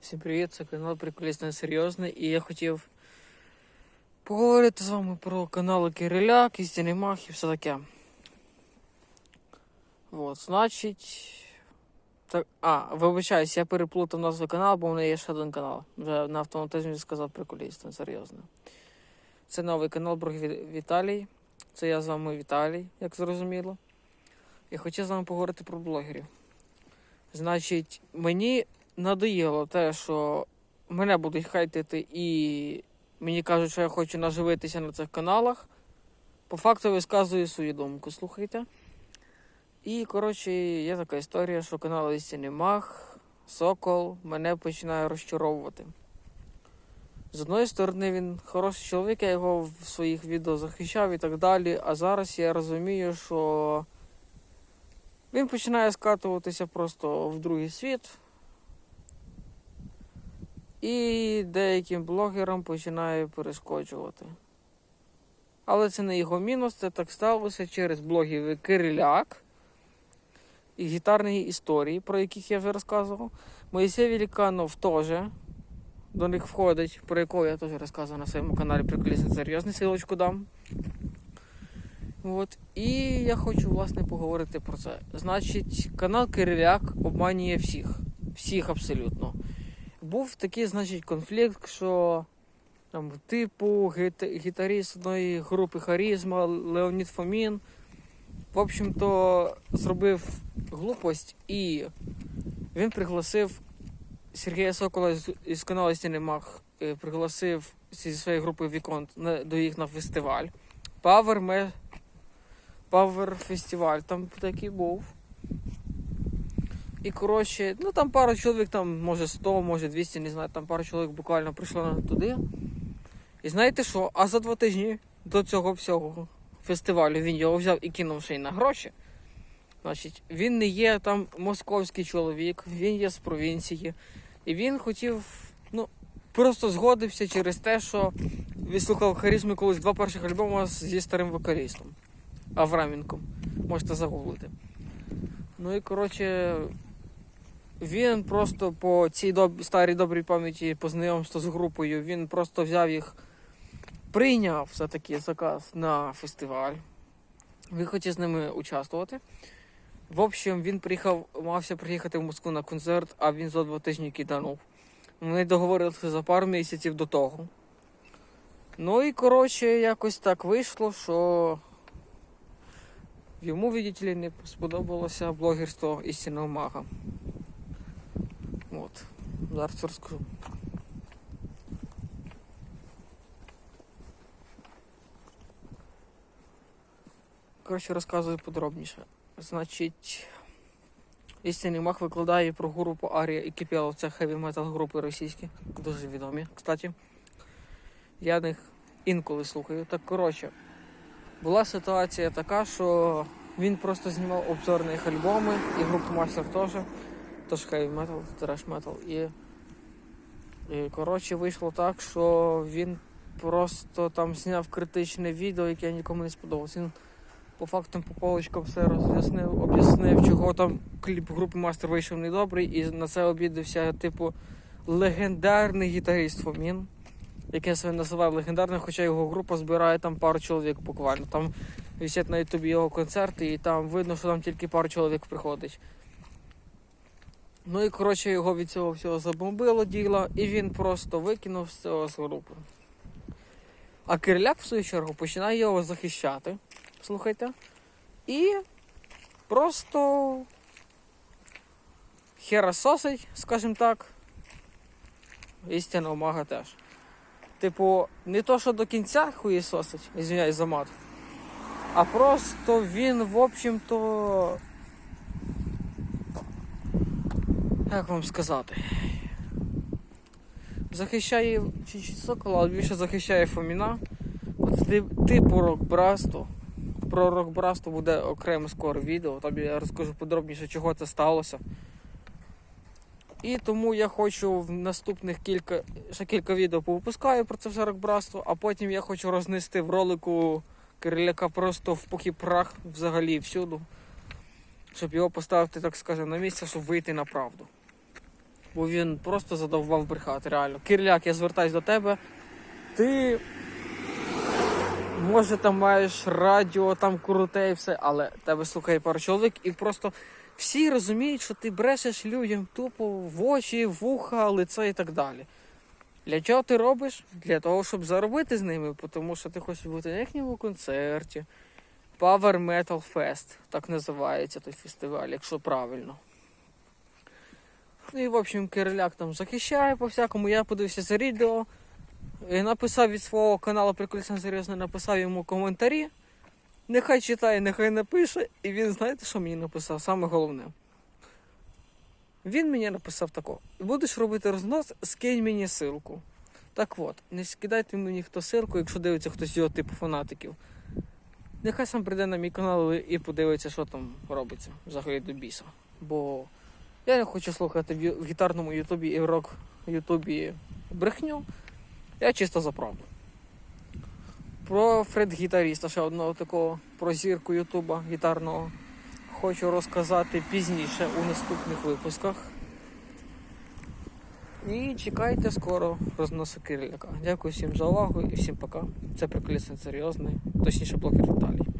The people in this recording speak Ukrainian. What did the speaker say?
Всім привіт, це канал Приколісне Серйозне і я хотів поговорити з вами про канали Кириляк, Істинний Мах і все таке. От, значить. Так, а, вибачаюсь, я переплутав назву каналу, бо в мене є ще один канал. Вже на автоматизмі сказав Приколісне Серйозне. Це новий канал Ві- Віталій. Це я з вами Віталій, як зрозуміло. Я хотів з вами поговорити про блогерів. Значить, мені надоїло те, що мене будуть хайтити і мені кажуть, що я хочу наживитися на цих каналах. По факту висказую свою думку, слухайте. І, коротше, є така історія, що канал Істинний Мах, Сокол мене починає розчаровувати. З одної сторони, він хороший чоловік, я його в своїх відео захищав і так далі. А зараз я розумію, що він починає скатуватися просто в другий світ. І деяким блогерам починає перешкоджувати. Але це не його мінус, це так сталося через блогів Кириляк і гітарні історії, про яких я вже розказував. Моїсей Великанов теж до них входить, про якого я теж розказував на своєму каналі Приколісний серйозний силочку дам. От. І я хочу власне поговорити про це. Значить, канал Кириляк обманює всіх. Всіх абсолютно. Був такий, значить, конфлікт, що там, типу гіта- гітаріст одної групи Харізма Леонід Фомін. В общем-то, зробив глупость і він пригласив Сергія Сокола із каналу Стіни Мах, е, пригласив зі своєї групи Віконт до їх на фестиваль. Power. Power фестиваль там такий був. І коротше, ну там пару чоловік, там може 100, може 200, не знаю, там пару чоловік буквально прийшло туди. І знаєте що? А за два тижні до цього всього фестивалю він його взяв і кинув ще й на гроші. Значить, він не є там московський чоловік, він є з провінції. І він хотів, ну, просто згодився через те, що він слухав харізми колись два перших альбоми зі старим вокалістом Авраменком. Можете загуглити. Ну і коротше, він просто по цій доб... старій добрій пам'яті по знайомству з групою, він просто взяв їх, прийняв все-таки заказ на фестиваль. Він хотів з ними участвувати. В общем, він приїхав, мався приїхати в Москву на концерт, а він за два тижні киданув. Вони договорилися за пару місяців до того. Ну і коротше, якось так вийшло, що йому, видите не сподобалося блогерство істинного мага. От, зараз розкажу. Коротше, розказую подробніше. Значить, істинний маг викладає про групу Арія і Кипелов. Це хеві метал групи російські, дуже відомі, кстати. Я них інколи слухаю. Так коротше, була ситуація така, що він просто знімав обзор на їх альбоми, і групу Мастер теж. Тож хеві метал, треш метал. І, і коротше вийшло так, що він просто там зняв критичне відео, яке нікому не сподобалось. Він по фактам по полочкам все роз'яснив, об'яснив, чого там кліп групи Мастер вийшов недобрий, і на це обідався, типу, легендарний гітарист Фомін, який себе називав легендарним, хоча його група збирає там пару чоловік буквально. Там висять на ютубі його концерти, і там видно, що там тільки пару чоловік приходить. Ну і коротше його від цього всього забомбило діло, і він просто викинув з цього з групи. А Кириляк, в свою чергу, починає його захищати. Слухайте. І просто херососить, скажімо так. Істинного мага теж. Типу, не то, що до кінця хуєсосить, извиняюсь за мат. А просто він, в общем-то. Як вам сказати? Захищає чуть-чуть сокола, але більше захищає Фоміна. От типу рок-брасту. Про рок-брасту буде окремо скоро відео, там я розкажу подробніше, чого це сталося. І тому я хочу в наступних кілька, ще кілька відео повипускаю про це все рок-братство, а потім я хочу рознести в ролику Кириляка просто в пух і прах взагалі всюду. Щоб його поставити, так скажемо, на місце, щоб вийти на правду. бо він просто задовбав брехати, реально. Кирляк, я звертаюсь до тебе. Ти може там маєш радіо, там круте і все, але тебе слухає пару чоловік, і просто всі розуміють, що ти брешеш людям тупо в очі, вуха, лице і так далі. Для чого ти робиш? Для того, щоб заробити з ними, тому що ти хочеш бути на їхньому концерті. Power Metal Fest, так називається той фестиваль, якщо правильно. Ну і в общем Кириляк там захищає по всякому. Я подивився це відео. І написав від свого каналу Прикольцем серйозно, написав йому коментарі. Нехай читає, нехай напише. І він, знаєте, що мені написав? Саме головне. Він мені написав тако. Будеш робити рознос, скинь мені ссылку. Так от, не скидайте мені хто ссылку, якщо дивиться хтось його типу фанатиків. Нехай сам прийде на мій канал і подивиться, що там робиться взагалі до біса. Бо я не хочу слухати в гітарному ютубі і в рок ютубі брехню. Я чисто за правду. Про Фред гітаріста, ще одного такого про зірку Ютуба гітарного. Хочу розказати пізніше у наступних випусках. І чекайте скоро розносу Кириляка. Дякую всім за увагу і всім пока. Це приколісний серйозний, точніше блогер Віталій.